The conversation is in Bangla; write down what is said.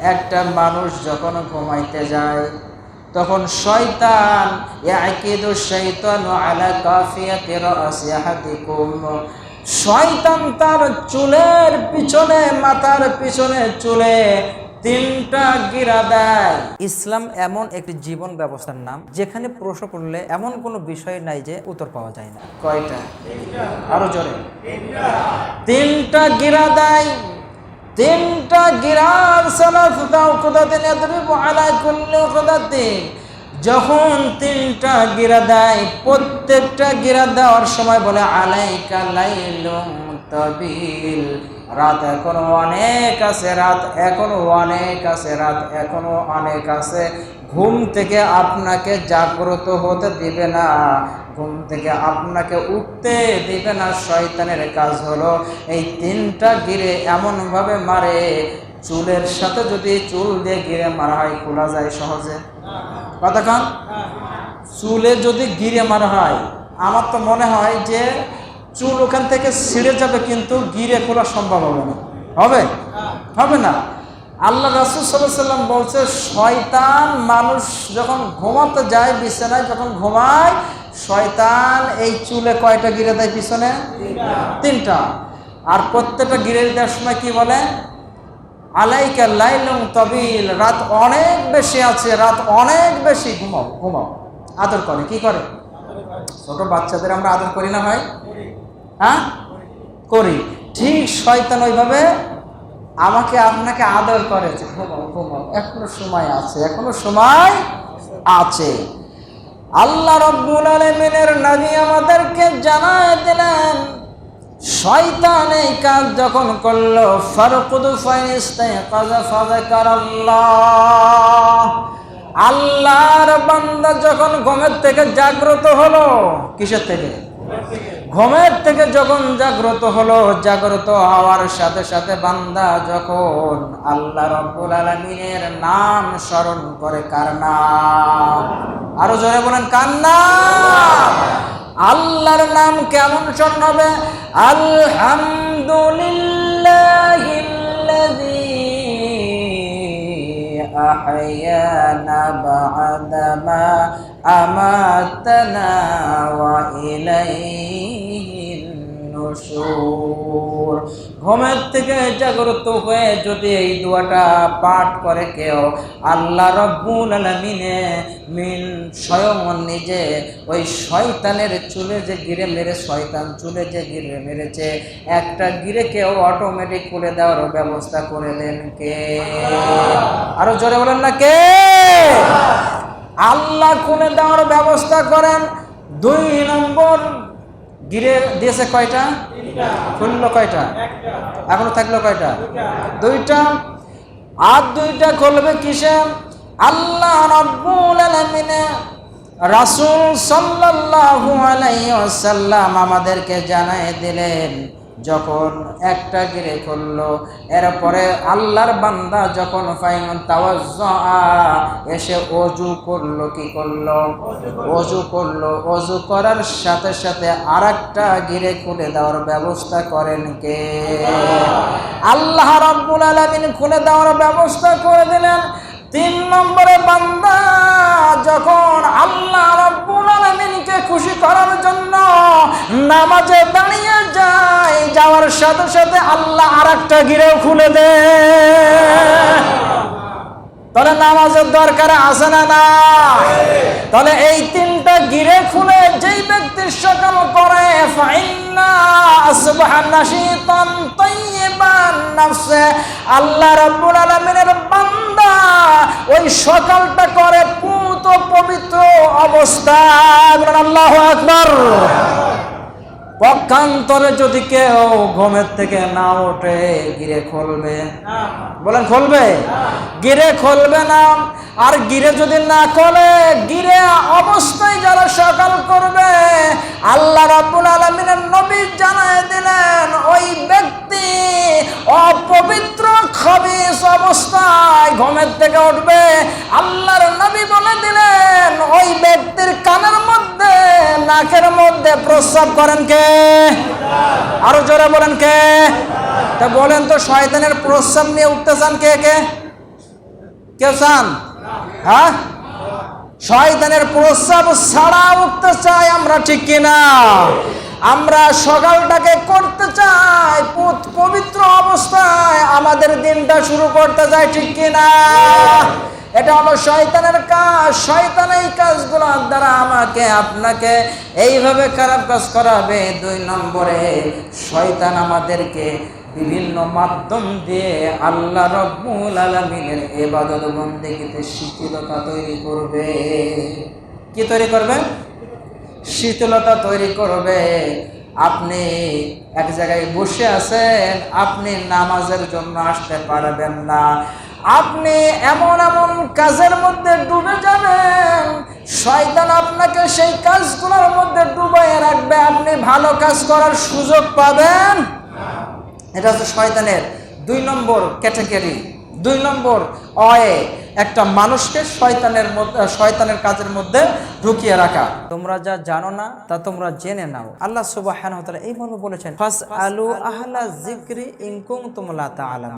একটা মানুষ যখন ঘুমাইতে যায় তখন শয়তান ইয়াকিদু শাইতানু আলা কাফিয়াতি রাসি আহাদিকুম। শয়তান তার চুলের পিছনে মাথার পিছনে চুলে তিনটা গিরা দেয়। ইসলাম এমন একটি জীবন ব্যবস্থার নাম যেখানে প্রশ্ন করলে এমন কোনো বিষয় নাই যে উত্তর পাওয়া যায় না। কয়টা? আরও জোরে। তিনটা গিরা দেয়। তিনটা গিরার সালাফ দাও খুদাতে নেতরিব আলা কুল্লি খুদাতে যখন তিনটা গিরা দেয়, প্রত্যেকটা গিরা দেওয়ার সময় বলে, আলাইকা লাইল তাবিল। রাত এখনও অনেক আছে, রাত এখনও অনেক আছে, রাত এখনও অনেক আছে। ঘুম থেকে আপনাকে জাগ্রত হতে দিবে না। ঘুম থেকে আপনাকে উঠতে দিবে না, শয়তানের কাজ হলো এই তিনটা গিরে এমনভাবে মারে, চুলের সাথে যদি চুল দিয়ে গিরে মারা হয়, খোলা যায় সহজে। কতক্ষণ চুলে যদি গিরে মারা হয়, আমার তো মনে হয় যে চুল ওখান থেকে ছিঁড়ে যাবে, কিন্তু গিরে খোলা সম্ভব হবে না। হবে? হবে না। আল্লাহ রাসুল সাল্লাহ সাল্লাম বলছে, শয়তান মানুষ যখন ঘুমাতে যায় বিছানায়, যখন ঘুমায়, শয়তান এই চুলে কয়টা গিরে দেয় পিছনে? তিনটা। আর প্রত্যেকটা গিরে দেওয়ার সময় কি বলে? আলাইকা লাইলুম তবিল, রাত অনেক বেশি আছে, রাত অনেক বেশি, ঘুমাও ঘুমাও। আদর করে, কি করে? ছোট বাচ্চাদের আমরা আদর করি না ভাই? হ্যাঁ? করি। ঠিক শয়তান ওইভাবে আমাকে আপনাকে আদর করে যে এখনও সময় আছে, এখনও সময় আছে। আল্লাহ রব্বুল আলমিনের নবী আমাদেরকে জানায় দিলেন, শয়তান এই কাজ যখন করল আল্লাহর বান্দা যখন ঘুমের থেকে জাগ্রত হলো, কিসের থেকে? ঘুমের থেকে যখন জাগ্রত হলো, জাগ্রত হওয়ার সাথে সাথে বান্দা যখন আল্লাহ রব্বুল আলমিনের নাম স্মরণ করে কার নাম আরও জোরে বলেন কার নাম আল্লাহর নাম কেমন স্মরণ হবে? আলহামদুলিল্লাহ أحيانا بعدما أماتنا وإليه ঘুমের থেকে জাগ্রত হয়ে যদি এই দোয়াটা পাঠ করে কেউ, আল্লাহ রব্বুল আলমিনে মিন স্বয়ং নিজে ওই শয়তানের চুলে যে গিরে মেরে শয়তান চুলে যে গিরে মেরেছে, একটা গিরে কেউ অটোমেটিক খুলে দেওয়ার ব্যবস্থা করে দেন কে? আরও জোরে বলেন না কে? আল্লাহ খুলে দেওয়ার ব্যবস্থা করেন। দুই নম্বর গিরে দিয়েছে কয়টা? খুললো কয়টা? এখনও থাকল কয়টা? দুইটা। আর দুইটা খুলবে কিসে? আল্লাহ সাল্লাহ রাসূল ওয়াসাল্লাম আমাদেরকে জানাই দিলেন যখন একটা গিরে করল, এরপরে আল্লাহর বান্দা যখন এসে অজু করল, কি করল? অজু করল। অজু করার সাথে সাথে আর একটা গিরে খুলে দেওয়ার ব্যবস্থা করেন কে? আল্লাহ রব্বুল আলমিন খুলে দেওয়ার ব্যবস্থা করে দিলেন। তিন নম্বরে বান্দা যখন আল্লাহ রব্বুল আলমিনকে খুশি করার জন্য নামাজে দাঁড়িয়ে যায় যাওয়ার সাথে সাথে আল্লাহ আর একটা গিরেও খুলে দেয় তাহলে নামাজের দরকার আছে না না? তাহলে এই তিনটা গিরে খুলে যেই ব্যক্তি সকাল করে আল্লাহ রাব্বুল আলামিনের বান্দা ওই সকালটা করে পুত পবিত্র অবস্থা আল্লাহ আকবার। পক্ষান্তরে যদি কেউ ঘুমের থেকে না ওঠে, গিরে খুলবে। বলেন, খুলবে? গিরে খুলবে না। আর গিরে যদি না খোলে, গিরে অবস্থায় যারা সকাল করবে, আল্লাহ রাব্বুল আলমিনের নবী জানায় দিলেন, ওই ব্যক্তি অপবিত্র খবিস অবস্থায় ঘুমের থেকে উঠবে। আল্লাহর নবী বলে দিলেন, ওই ব্যক্তির কানের নাকের মধ্যে প্রস্রাব করেন কে? আরও জোরে বলেন কে? তা বলেন তো, শয়তানের প্রস্রাব নিয়ে উঠতে চান কে কে? কেউ চান? হ্যাঁ? শয়তানের প্রস্রাব ছাড়া উঠতে চাই আমরা ঠিক কিনা? আমরা সকালটাকে করতে চাই পবিত্র অবস্থায় আমাদের দিনটা শুরু করতে চাই ঠিক কিনা? এটা হলো শয়তানের কাজ। শয়তান এই কাজগুলোর দ্বারা আমাকে, আপনাকে এইভাবে খারাপ কাজ করাবে। দুই নম্বরে, শয়তান আমাদেরকে বিভিন্ন মাধ্যম দিয়ে আল্লাহ রব্বুল আলমিনের এবাদত বন্দেগীতে শিথিলতা তৈরি করবে। কি তৈরি করবে? শীতলতা তৈরি করবে। আপনি এক জায়গায় বসে আছেন, আপনি নামাজের জন্য আসতে পারবেন না। আপনি এমন এমন কাজের মধ্যে ডুবে যাবেন। শয়তান আপনাকে সেই কাজগুলোর মধ্যে ডুবাইয়ে রাখবে। আপনি ভালো কাজ করার সুযোগ পাবেন। এটা হচ্ছে শয়তানের দুই নম্বর ক্যাটাগরি। দুই নম্বর অয়ে একটা মানুষকে শয়তানের মধ্যে শয়তানের কাজের মধ্যে ঢুকিয়ে রাখা। তোমরা যা জানো না, তা তোমরা জেনে নাও। আল্লাহ সুবাহ এই মর্মে বলেছেন ফাস আলু আহলা যিকরি ইন কুনতুম লা তাআলাম।